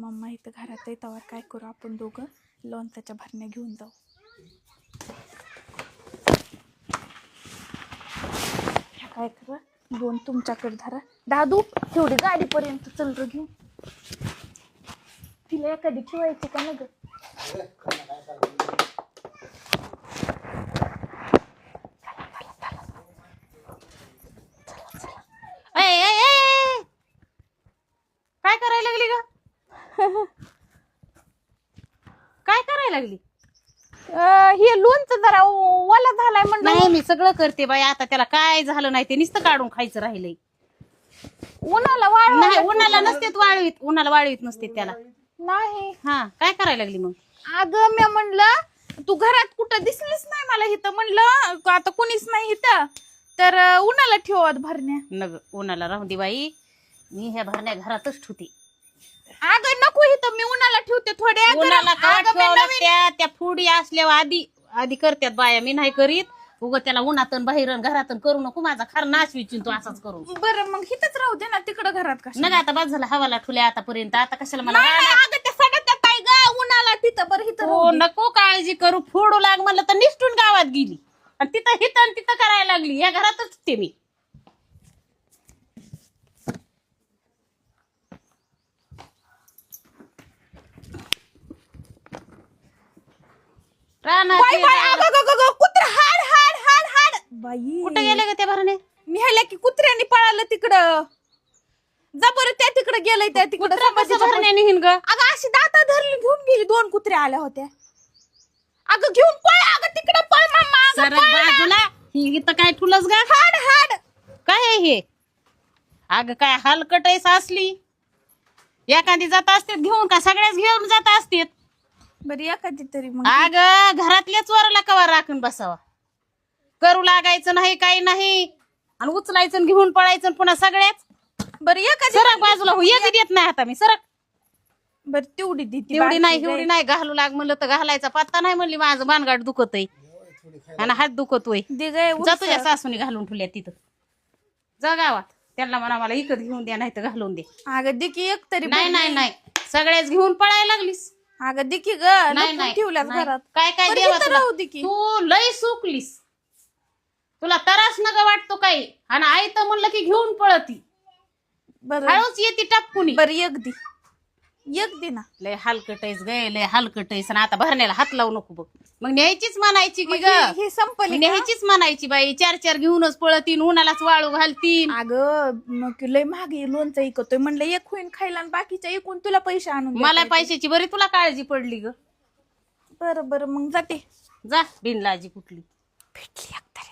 Mamma इथं घरात आहे तवर काय करू आपण दोघं? लोणच्याच्या भरण्या घेऊन जाऊ. ह्या काय करा? दोन तुमच्याकडे धरा. दादू तेवढी गाडीपर्यंत चल र घेऊन. तिला एखादी ठेवायची का ना ग ए, ए, ए, ए. काय करायला लागली ग काय करायला लागली? अं, हे लोणचं जरा ओला झालाय म्हणलं. नाही मी सगळं करते बाई. आता त्याला काय झालं नाही ते नुसतं काढून खायचं राहिलंय. उन्हाला नाही उन्हाला नसतेत वाळवीत. उन्हाला वाळवीत नसते त्याला. नाही. हा काय करायला लागली मग? अगं मी म्हणलं तू घरात कुठं दिसलीच नाही मला इथं? म्हणलं आता कुणीच नाही इथं. तर अं, उन्हाला ठेवत भरण्या. नग उन्हाला राहून दे बाई. मी ह्या भरण्या घरातच ठेवते. अगं नको इथं मी उन्हाला ठेवते थोड्या उन्हाला गरम- का अगं, मी ठेवावं नवीन- लागत्या त्या फुडी असल्यावर आधी आधी करत्यात बाया मी नाही करीत. उग त्याला उन्हातन बाहेरन घरातन करू नको माझा खर नाश विचिन तू असाच करू बरं मग हिथंच राहू दे ना तिकडं घरात कसं नग आता बाद झाला हवाला ठुल्या आतापर्यंत. आता कशाला मला नाही, नाही, अगं त्या सगळ्या काय ग उन्हाला तिथं बरं हिथं हो राहू दे. नको काळजी करू. फोडू लाग म्हणलं तर निष्ठून गावात गेली. आणि तिथं हिथं आणि तिथं करायला लागली. या घरातच ते मी. रानात बाई, बाई, जा. अगं, कुत्रं हाड हाड हाड हाड. बाई. कुठं गेले ग त्या भरणे मी ह्याला की कुत्र्याने पळालं तिकडं. जा बरं त्या तिकडं गेलंय त्या तिकडं. संभाजीच्या पुढं. भरण्याने हिन ग? अगं अशी दाता धरली घेऊन गेली दोन कुत्र्या आल्या होत्या. अगं घेऊन पळ अगं तिकडं पळ मम्मा अगं सरक पळ. ना. बाजूला. ही इथं काय ठुलस ग? हाड हाड. काय आहे हे? अग काय हलकट आहे सासली? एखादी जात असते घेऊन का सगळ्याच घेऊन जात असते बरी एखादी तरी मग. अग घरातल्याच वरला कवा राखून बसावा? करू लागायचं नाही काही नाही. आणि उचलायचं आणि घेऊन पळायचं आणि पुन्हा सगळ्याच? बरं एखादी सरक बाजूला हो एक देत नाही आता मी सरक. बरं तेवढी दी तेवढी बाकी नाही काय. एवढी नाही घालू लाग म्हणलं तर घालायचा पत्ता नाही म्हणली माझं मानगाड दुखत आहे आणि हात दुखतोय. दे जा तुझ्या सासूने घालून ठेवल्या तिथं. जा गावात. त्यांना म्हणा मला इकत घेऊन द्या नाही तर घालून दे. अगं दे की एक तरी नाही नाही नाही. सगळ्याच घेऊन पळायला लागलीस. अगं दे की ग नाही लपून नाही ठेवल्यात नाही. घरात काय काय बरं देवा इथं तुला? राहू दे की. तू लय सुकलीस तुला तरास नका वाटतो काही आणि आई तर म्हणलं की घेऊन पळती बरं हळूच येते टपकुनी बरं एक दे एक दे ना. लय हलकट आहेस गे लय हलकट आहेस आणि आता भरण्याला हात लावू नको बघ. मग न्यायचीच म्हणायची की मग ग. हे- हे संपली का? न्यायचीच म्हणायची बाई. चार चार घेऊनच पळतीन उन्हालाच वाळू घालतीन. अगं मग लय महाग लोणचं इकतोय. म्हणलं एक होईन खायला आणि बाकीच्या एकूण तुला पैसे आणून देता मला. पैशाची बरी तुला काळजी पडली ग. बरं बरं मग जाते. जा बिनलाजी कुठली. भेटली एक तरी